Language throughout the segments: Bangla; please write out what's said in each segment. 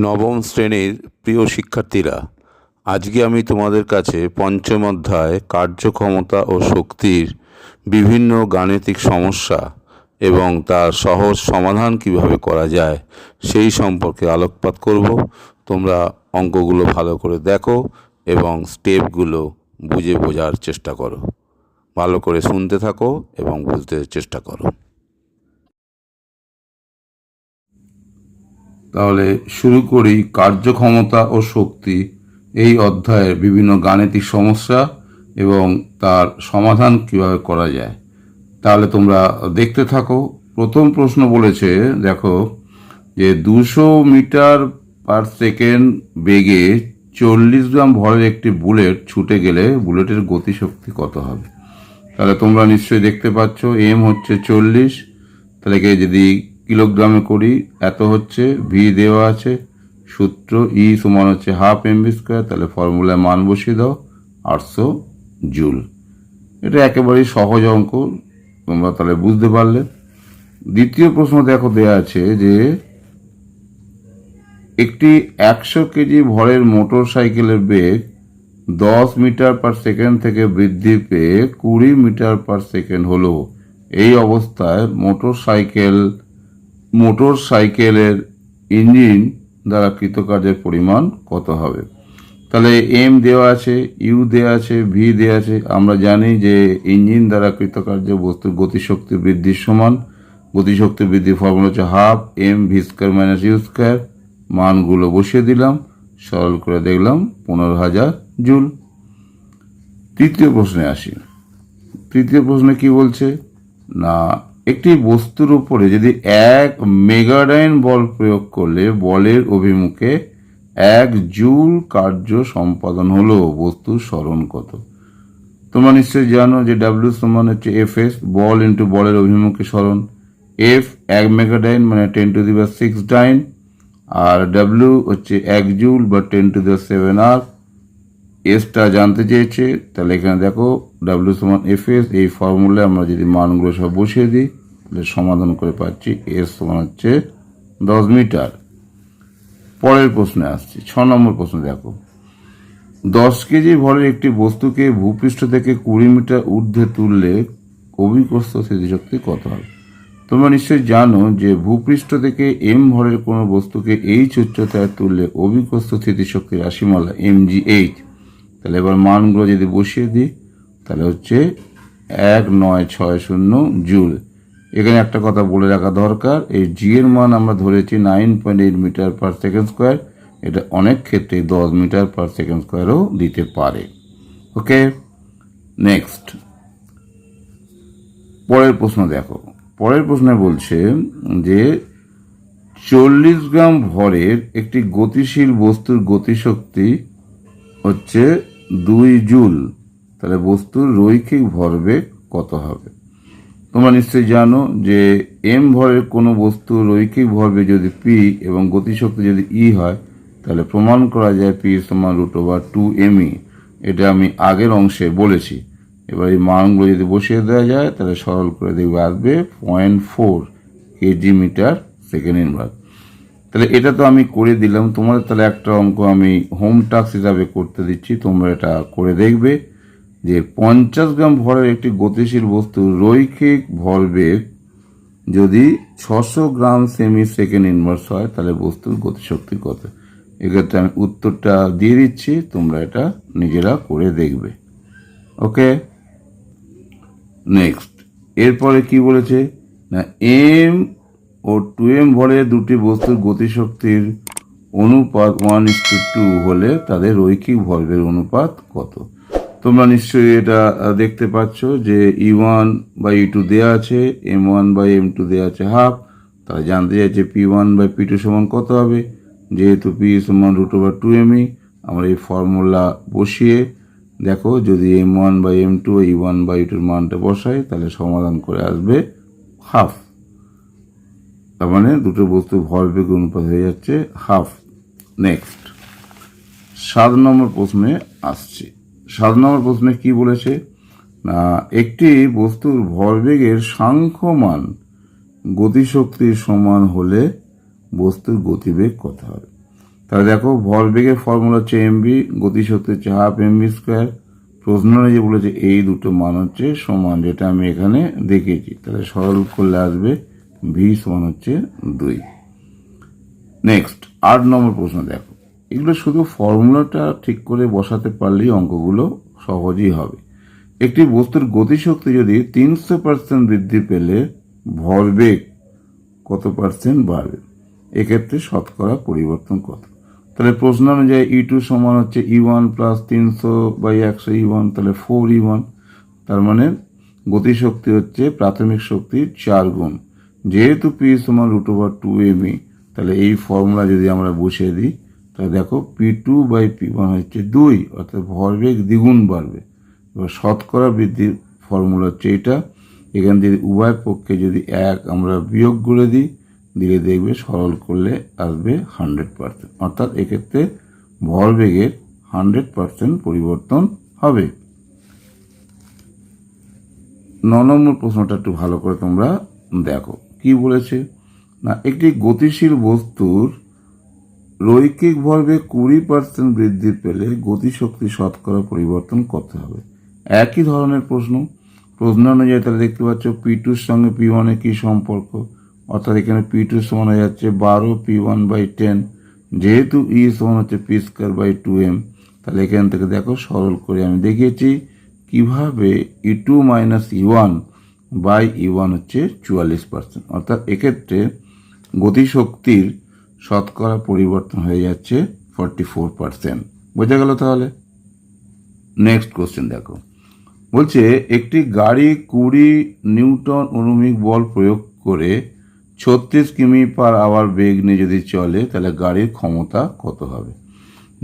নবম শ্রেণির প্রিয় শিক্ষার্থীরা, আজকে আমি তোমাদের কাছে পঞ্চম অধ্যায় কার্যক্ষমতা ও শক্তির বিভিন্ন গাণিতিক সমস্যা এবং তার সহজ সমাধান কীভাবে করা যায় সেই সম্পর্কে আলোকপাত করব। তোমরা অঙ্কগুলো ভালো করে দেখো এবং স্টেপগুলো বুঝে বোঝার চেষ্টা করো। ভালো করে শুনতে থাকো এবং বুঝতে চেষ্টা করো। তাহলে শুরু করি কার্যক্ষমতা ও শক্তি এই অধ্যায়ের বিভিন্ন গাণিতিক সমস্যা এবং তার সমাধান কীভাবে করা যায়। তাহলে তোমরা দেখতে থাকো। প্রথম প্রশ্ন বলেছে, দেখো, যে দুশো মিটার পার সেকেন্ড বেগে চল্লিশ গ্রাম ভরের একটি বুলেট ছুটে গেলে বুলেটের গতিশক্তি কত হবে? তাহলে তোমরা নিশ্চয়ই দেখতে পাচ্ছ, এম হচ্ছে চল্লিশ। তাহলে যদি কিলোগ্রামে করি, এত হচ্ছে, ভি দেওয়া আছে, সূত্র ই সমান হচ্ছে হাফ এম বি স্কোয়ার, তাহলে ফর্মুলায় মান বসিয়ে দাও, আটশো জুল। এটা একেবারেই সহজ অঙ্ক, তোমরা তাহলে বুঝতে পারলে। দ্বিতীয় প্রশ্ন দেখো দেয়া আছে যে, একটি একশো কেজি ভরের মোটর সাইকেলের বেগ দশ মিটার পার সেকেন্ড থেকে বৃদ্ধি পেয়ে কুড়ি মিটার পার সেকেন্ড হলো। এই অবস্থায় মোটর সাইকেল মোটর সাইকেলের ইঞ্জিন দ্বারা কৃতকার্যের পরিমাণ কত হবে? তাহলে এম দেওয়া আছে ইউ দেওয়া আছে ভি দেওয়া আছে। আমরা জানি যে ইঞ্জিন দ্বারা কৃতকার্য বস্তুর গতিশক্তি বৃদ্ধির সমান। গতিশক্তি বৃদ্ধির ফর্মুলা হচ্ছে half M V square minus U square মানগুলো বসিয়ে দিলাম, সরল করে দেখলাম পনেরো হাজার জুল। তৃতীয় প্রশ্নে আসি। তৃতীয় প্রশ্নে কি বলছে? না একটি বস্তুর উপরে যদি এক মেগাডাইন বল প্রয়োগ করলে বলের অভিমুখে এক জুল কার্য সম্পাদন হলো, বস্তুর স্মরণ কত? তোমরা নিশ্চয়ই জানো যে ডাব্লিউ সমান হচ্ছে এফ এস বল ইন্টু বলের অভিমুখে স্মরণ। এফ এক মেগাডাইন মানে ten to the six dyne, R W হচ্ছে এক জুল বা টেন টু দি সেভেন আর এসটা জানতে চেয়েছে, তাহলে এখানে দেখো ডাব্লিউ সমান এফ এস এই ফর্মুলায় আমরা যদি মানগুলো সব বসিয়ে দিই, তাহলে সমাধান করে পাচ্ছি এস সমান হচ্ছে দশ মিটার। পরের প্রশ্নে আসছি, ছ নম্বর প্রশ্ন দেখো। দশ কেজি ভরের একটি বস্তুকে ভূপৃষ্ঠ থেকে কুড়ি মিটার ঊর্ধ্বে তুললে অভিকর্ষ স্থিতিশক্তি কত হবে? তোমরা নিশ্চয়ই জানো যে ভূপৃষ্ঠ থেকে এম ভরের কোনো বস্তুকে এইচ উচ্চতায় তুললে অভিকর্ষ স্থিতিশক্তি রাশিমালা এম জি এইচ তাহলে এবার মানগুলো যদি বসিয়ে দিই, তাহলে হচ্ছে এক নয় ছয় শূন্য জুল। এখানে একটা কথা বলে রাখা দরকার, এই জি এর মান আমরা ধরেছি nine point eight metre per second square এটা অনেক ক্ষেত্রে দশ মিটার পার সেকেন্ড স্কোয়ারও দিতে পারে। ওকে নেক্সট পরের প্রশ্ন দেখো। পরের প্রশ্নে বলছে যে, চল্লিশ গ্রাম ভরের একটি গতিশীল বস্তুর গতিশক্তি হচ্ছে দুই জুল, তাহলে বস্তুর রৈখিক ভরবেগ কত হবে? তোমরা নিশ্চয়ই জানো যে এম ভরের কোনো বস্তু রৈখিক ভরবেগ যদি পি এবং গতিশক্তি যদি ই হয়, তাহলে প্রমাণ করা যায় পি সমান রুট ওভার টু এমই এটা আমি আগের অংশে বলেছি। এবার এই মানগুলো যদি বসিয়ে দেওয়া যায়, তাহলে সরল করে দেখবে আসবে point four kg metre second inverse তাহলে এটা তো আমি করে দিলাম। তোমাদের তাহলে একটা অঙ্ক আমি হোম টাস্ক হিসাবে করতে দিচ্ছি। তোমরা এটা করে দেখবে যে পঞ্চাশ গ্রাম ভরের একটি গতিশীল বস্তু রৈখিক ভরবেগ যদি ছশো গ্রাম সেমি সেকেন্ড ইনভার্স হয়, তাহলে বস্তুর গতিশক্তি কত এক্ষেত্রে আমি উত্তরটা দিয়ে দিচ্ছি, তোমরা এটা নিজেরা করে দেখবে। ওকে নেক্সট এরপরে কি বলেছে? না এম ও টু এম ভরের দুটি বস্তুর গতিশক্তির অনুপাত ওয়ান ইস টু টু হলে তাদের রৈখিক ভরবের অনুপাত কত? তোমরা নিশ্চয়ই এটা দেখতে পাচ্ছ যে E one by E two দেওয়া আছে M one by M two দেওয়া আছে হাফ তারা জানতে চাইছে P one by P two সমান কত হবে? যেহেতু পি সমান রুট ওভার টু এমই আমরা এই ফর্মুলা বসিয়ে দেখো, যদি M one by M two E one by টুর মানটা বসাই, তাহলে সমাধান করে আসবে হাফ তার মানে দুটো বস্তু ভরবেগ অনুপাত হয়ে যাচ্ছে হাফ নেক্সট সাত নম্বর প্রশ্নে আসছে। সাত নম্বর প্রশ্নে কি বলেছে? না, একটি বস্তুর ভরবেগের সাংখ্যমান গতিশক্তির সমান হলে বস্তুর গতিবেগ কত হবে? তাহলে দেখো ভরবেগের ফর্মুলা হচ্ছে এমবি গতিশক্তি হচ্ছে হাফ এমবি স্কোয়ার প্রশ্ন যে বলেছে এই দুটো মান হচ্ছে সমান, যেটা আমি এখানে দেখেছি। তাহলে সরল করলে আসবে ভি সমান হচ্ছে দুই। নেক্সট আট নম্বর প্রশ্ন দেখো। এগুলো শুধু ফর্মুলাটা ঠিক করে বসাতে পারলেই অঙ্কগুলো সহজই হবে। একটি বস্তুর গতিশক্তি যদি তিনশো পার্সেন্ট বৃদ্ধি পেলে ভরবেগ কত পার্সেন্ট বাড়বে? এক্ষেত্রে শতকরা পরিবর্তন কত? তাহলে প্রশ্ন অনুযায়ী ই টু সমান হচ্ছে ই ওয়ান প্লাস তিনশো বাই একশো ই ওয়ান তাহলে ফোর ই ওয়ান তার মানে গতিশক্তি হচ্ছে প্রাথমিক শক্তির চার গুণ। যেহেতু পি সমান root over two M E তাহলে এই ফর্মুলা যদি আমরা বসিয়ে দিই, তাহলে দেখো P two by P one হচ্ছে দুই, অর্থাৎ ভরবেগ দ্বিগুণ বাড়বে। এবার শতকরা বৃদ্ধির ফর্মুলা হচ্ছে এটা। এখান থেকে উভয় পক্ষে যদি এক আমরা বিয়োগ করে দিই, দিলে দেখবে সরল করলে আসবে হান্ড্রেড পার্সেন্ট অর্থাৎ এক্ষেত্রে ভরবেগের হান্ড্রেড পার্সেন্ট পরিবর্তন হবে। ন নম্বর প্রশ্নটা একটু ভালো করে তোমরা দেখো। বলেছে? না, একটি গতিশীল বস্তুর রৈখিক ভরবেগ কুড়ি পার্সেন্ট বৃদ্ধি পেলে গতিশক্তি শতকরা পরিবর্তন করতে হবে। একই ধরনের প্রশ্ন। প্রশ্ন অনুযায়ী তাহলে দেখতে পাচ্ছ পি টুর সঙ্গে পি ওয়ানের কী সম্পর্ক? অর্থাৎ এখানে পি টু সমান হয়ে যাচ্ছে বারো পি ওয়ান বাই টেন যেহেতু ই সমান হচ্ছে P square by two M তাহলে এখান থেকে দেখো সরল করে আমি দেখিয়েছি কীভাবে E two minus E one by E one হচ্ছে চুয়াল্লিশ পার্সেন্ট অর্থাৎ এক্ষেত্রে গতিশক্তির শতকরা পরিবর্তন হয়ে যাচ্ছে ফর্টি ফোর পার্সেন্ট বোঝা গেল তাহলে? নেক্সট কোশ্চেন দেখো। বলছে, একটি গাড়ি কুড়ি নিউটন অনুমিক বল প্রয়োগ করে ছত্রিশ কিমি পার আওয়ার বেগ নিয়ে যদি চলে, তাহলে গাড়ির ক্ষমতা কত হবে?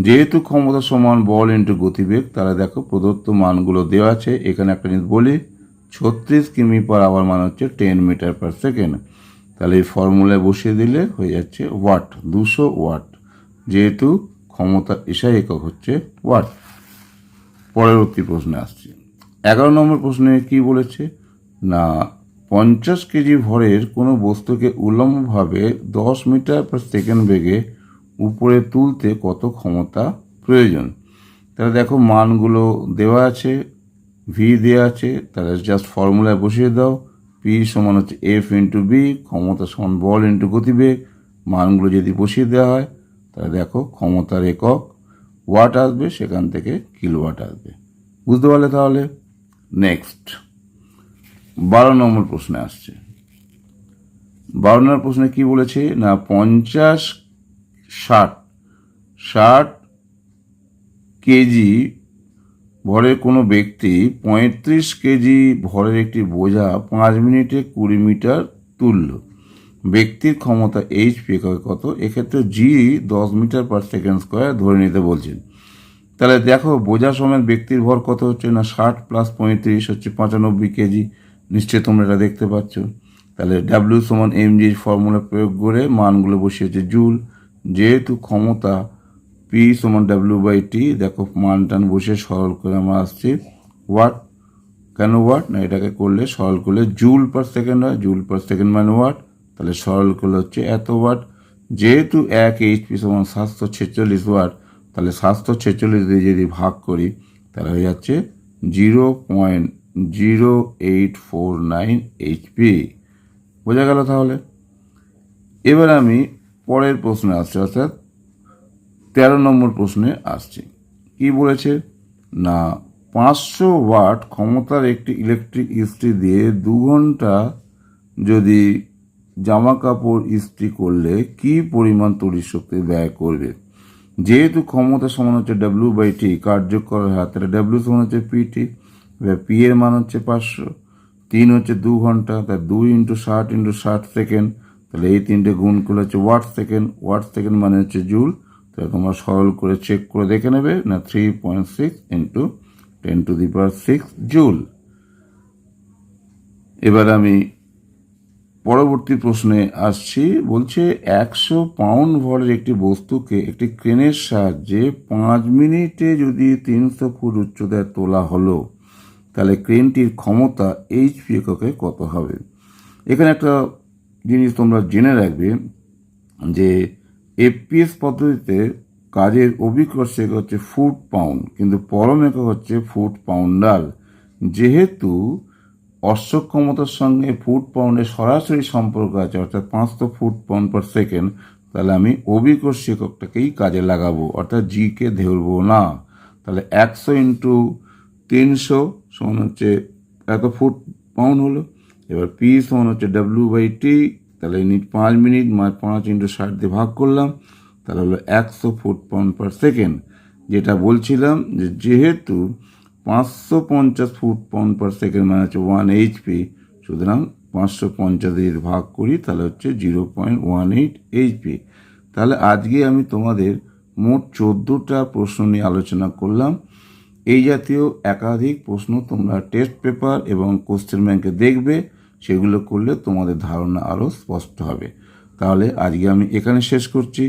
যেহেতু ক্ষমতা সমান বল ইন্টু গতিবেগ, তাহলে দেখো প্রদত্ত মানগুলো দেওয়া আছে। এখানে একটা জিনিস বলি ছত্রিশ কিমি পার আওয়ার মান হচ্ছে টেন মিটার পার সেকেন্ড তাহলে এই ফর্মুলায় বসিয়ে দিলে হয়ে যাচ্ছে ওয়াট দুশো ওয়াট যেহেতু ক্ষমতা এসআই একক হচ্ছে ওয়াট পরবর্তী প্রশ্নে আসছি। এগারো নম্বর প্রশ্নে কি বলেছে? না, পঞ্চাশ কেজি ভরের কোনো বস্তুকে উল্লম্বভাবে দশ মিটার পার সেকেন্ড বেগে উপরে তুলতে কত ক্ষমতা প্রয়োজন? তাহলে দেখো মানগুলো দেওয়া আছে। ভি দেওয়া আছে তাহলে জাস্ট ফর্মুলায় বসিয়ে দাও। পি সমান হচ্ছে এফ ইন্টু বি ক্ষমতা সমান বল ইন্টু গতিবেগ। মানগুলো যদি বসিয়ে দেওয়া হয়, তাহলে দেখো ক্ষমতার একক ওয়াট আসবে, সেখান থেকে কিলোওয়াট আসবে। বুঝতে পারলে তাহলে? নেক্সট বারো নম্বর প্রশ্নে আসছে। বারো নম্বর প্রশ্নে কি বলেছে? না, পঞ্চাশ ষাট। ষাট কেজি ভরের কোনো ব্যক্তি পঁয়ত্রিশ কেজি ভরের একটি বোঝা পাঁচ মিনিটে কুড়ি মিটার তুলল। ব্যক্তির ক্ষমতা এইচ এইচপি কত? এক্ষেত্রে জি দশ মিটার পার সেকেন্ড স্কোয়ার ধরে নিতে বলছেন। তাহলে দেখো, বোঝা সমেত ব্যক্তির ভর কত হচ্ছে না? ষাট প্লাস পঁয়ত্রিশ হচ্ছে পঁচানব্বই কেজি। নিশ্চয়ই তোমরা এটা দেখতে পাচ্ছ। তাহলে ডাব্লিউ সমান এম জি ফর্মুলা প্রয়োগ করে মানগুলো বসিয়েছে জুল। যেহেতু ক্ষমতা পি সমান ডাব্লিউ বাই টি দেখো মান টান বসে সরল করে আমরা আসছি। ওয়াট কেন ওয়াট না, এটাকে করলে সরল করলে জুল পার সেকেন্ড হয়। জুল পার সেকেন্ড মানে ওয়াট তাহলে সরল করলে হচ্ছে এত ওয়াট যেহেতু এক এইচপি সমান সাতশো ছেচল্লিশ ওয়াট তাহলে সাতশো ছেচল্লিশ দিয়ে যদি ভাগ করি, তাহলে হয়ে যাচ্ছে zero point zero eight four nine HP বোঝা গেল তাহলে? এবার আমি পরের প্রশ্নে আসছি, অর্থাৎ তেরো নম্বর প্রশ্নে আসছি। কি বলেছে? না, পাঁচশো ওয়াট ক্ষমতার একটি ইলেকট্রিক ইস্ত্রি দিয়ে দু ঘণ্টা যদি জামা কাপড় ইস্ত্রি করলে কি পরিমাণ তড়িৎ শক্তি ব্যয় করবে? যেহেতু ক্ষমতা সমান হচ্ছে ডাব্লিউ বাই টি কার্যকর হয় তাহলে ডাব্লিউ সমান হচ্ছে পিটি এবার পি এর মান হচ্ছে পাঁচশো। তিন হচ্ছে দু ঘণ্টা তার দুই ইন্টু ষাট ইন্টু ষাট সেকেন্ড তাহলে এই তিনটে গুণ করলে হচ্ছে ওয়াট সেকেন্ড ওয়াট সেকেন্ড মানে হচ্ছে জুল। তাহলে তোমরা সরল করে চেক করে দেখে নেবে না three point six into ten to the power six joule এবার আমি পরবর্তী প্রশ্নে আসছি, বলছে একশো পাউন্ড ভরের একটি বস্তুকে একটি ক্রেনের সাহায্যে পাঁচ মিনিটে যদি তিনশো ফুট উচ্চতায় তোলা হলো, তাহলে ক্রেনটির ক্ষমতা এইচ এইচপি এককে কত হবে? এখানে একটা জিনিস তোমরা জেনে রাখবে যে এফপিএস পদ্ধতিতে কাজের অভিকর্ষ হচ্ছে ফুট পাউন্ড, কিন্তু পরম একক হচ্ছে ফুট পাউন্ডাল যেহেতু অশ্ব ক্ষমতার সঙ্গে ফুট পাউন্ডের সরাসরি সম্পর্ক আছে, অর্থাৎ পাঁচশো ফুট পাউন্ড পার সেকেন্ড, তাহলে আমি অভিকর্ষ এককটাকেই কাজে লাগাবো, অর্থাৎ জিকে ধরবো না। তাহলে একশো ইন্টু তিনশো সমান হচ্ছে, এত ফুট পাউন্ড হলো। এবার পি সমান হচ্ছে ডাব্লিউ বাই টি তাহলে মিনিট পাঁচ মিনিট মানে পাঁচ ইন্টু ষাট দিয়ে ভাগ করলাম, তাহলে হলো একশো ফুট পাউন্ড পার সেকেন্ড যেটা বলছিলাম যে যেহেতু পাঁচশো পঞ্চাশ ফুট পাউন্ড পার সেকেন্ড মানে হচ্ছে ওয়ান এইচপি সুতরাং পাঁচশো পঞ্চাশ যদি ভাগ করি, তাহলে হচ্ছে zero point one eight HP তাহলে আজকে আমি তোমাদের মোট চোদ্দোটা প্রশ্ন নিয়ে আলোচনা করলাম। এই জাতীয় একাধিক প্রশ্ন তোমরা টেস্ট পেপার এবং কোশ্চেন ব্যাংকে দেখবে। সেগুলো করলে তোমাদের ধারণা আরও স্পষ্ট হবে। তাহলে আজকে আমি এখানে শেষ করছি।